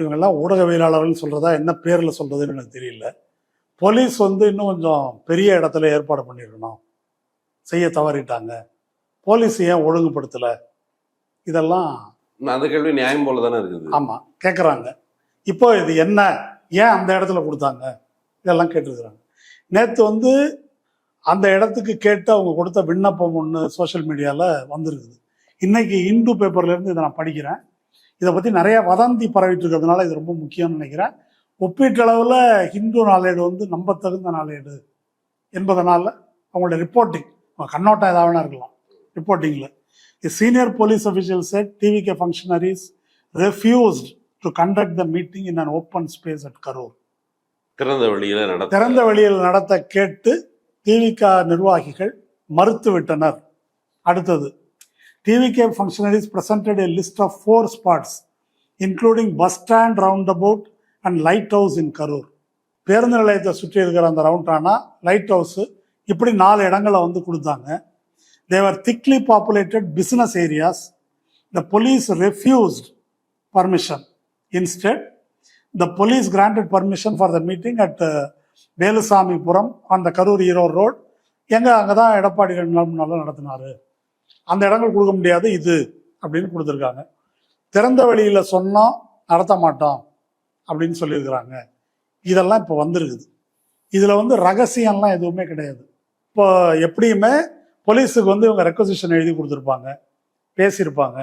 இவங்கெல்லாம் ஊடகவியலாளர்கள்னு சொல்கிறதா என்ன பேரில் சொல்கிறதுன்னு எனக்கு தெரியல. போலீஸ் வந்து இன்னும் கொஞ்சம் பெரிய இடத்துல ஏற்பாடு பண்ணியிருக்கணும் செய்ய தவறிட்டாங்க. போலீஸ் ஏன் ஒழுங்குபடுத்தலை? இதெல்லாம் அந்த கேள்வி நியாயம் போல தானே இருக்குது. ஆமாம் கேட்குறாங்க இப்போ இது என்ன? ஏன் அந்த இடத்துல கொடுத்தாங்க? இதெல்லாம் கேட்டிருக்கிறாங்க. நேற்று வந்து அந்த இடத்துக்கு கேட்டு அவங்க கொடுத்த விண்ணப்பம் ஒன்று சோஷியல் மீடியாவில் வந்திருக்குது. இன்னைக்கு இந்து பேப்பர்லேருந்து இதை நான் படிக்கிறேன். இதை பற்றி நிறைய வதந்தி பரவிட்டு இருக்கிறதுனால இது ரொம்ப முக்கியம்னு நினைக்கிறேன். ஒப்பீட்டளவில் ஹிந்து நாளேடு வந்து நம்பத்தகுந்த நாளேடு என்பதனால அவங்களோட ரிப்போர்ட்டிங் கண்ணோட்டம் ஏதாவது இருக்கலாம். ரிப்போர்ட்டிங்கில் senior police official said TVK functionaries refused to conduct the meeting in an open space at Karur. திறந்த வெளியில நடத்த. திறந்த வெளியில் நடத்த கேட்டு டிவிக நிர்வாகிகள் மறுத்துவிட்டனர். அடுத்தது TVK functionaries presented a list of four spots including bus stand roundabout and lighthouse in Karur பேருந்து நிலையத்தை சுற்றி இருக்கிற அந்த ரவுண்டானா லைட் ஹவுஸ் இப்படி நாலு இடங்களை வந்து கொடுத்தாங்க. They were thickly populated business areas the police refused permission instead the police granted permission for the meeting at Velusamypuram அந்த கரூர் ஈரோடு ரோட் எங்கே அங்கே தான் எடப்பாடி ரெண்டு நாள் முன்னால நடத்தினாரு? அந்த இடங்கள் கொடுக்க முடியாது இது அப்படின்னு கொடுத்துருக்காங்க. திறந்த வெளியில் சொன்னோம் நடத்த மாட்டோம் அப்படின்னு சொல்லியிருக்கிறாங்க. இதெல்லாம் இப்போ வந்திருக்குது. இதில் வந்து ரகசியம்லாம் எதுவுமே கிடையாது. இப்போ எப்படியுமே போலீஸுக்கு வந்து இவங்க ரெக்வசிஷன் எழுதி கொடுத்துருப்பாங்க. பேசியிருப்பாங்க.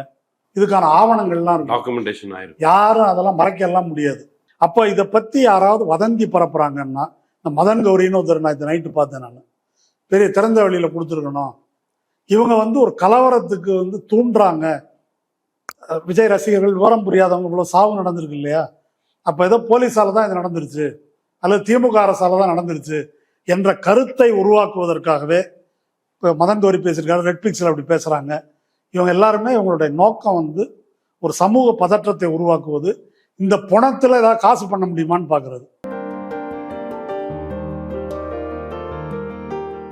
இதுக்கான ஆவணங்கள்லாம் டாக்குமெண்டேஷன் ஆயிருக்கு. யாரும் அதெல்லாம் மறைக்கலாம் முடியாது. அப்போ இதை பற்றி யாராவது வதந்தி பரப்புறாங்கன்னா இந்த மதன் கௌரின்னு ஒருத்தர் நான் இந்த நைட்டு பார்த்தேன் நான். பெரிய திறந்த வெளியில் கொடுத்துருக்கணும். இவங்க வந்து ஒரு கலவரத்துக்கு வந்து தூண்டுறாங்க. விஜய் ரசிகர்கள் விவரம் புரியாதவங்க இவ்வளோ சாவு நடந்திருக்கு இல்லையா? அப்போ ஏதோ போலீஸால தான் இது நடந்துருச்சு. அல்லது திமுக அரசால தான் நடந்துருச்சு என்ற கருத்தை உருவாக்குவதற்காகவே இப்போ மதன் கோரி பேசியிருக்காரு ரெட் பிக்ஸில் அப்படி பேசுகிறாங்க இவங்க எல்லாருமே இவங்களுடைய நோக்கம் வந்து ஒரு சமூக பதற்றத்தை உருவாக்குவது. இந்த பணத்தில் ஏதாவது காசு பண்ண முடியுமான்னு பார்க்குறது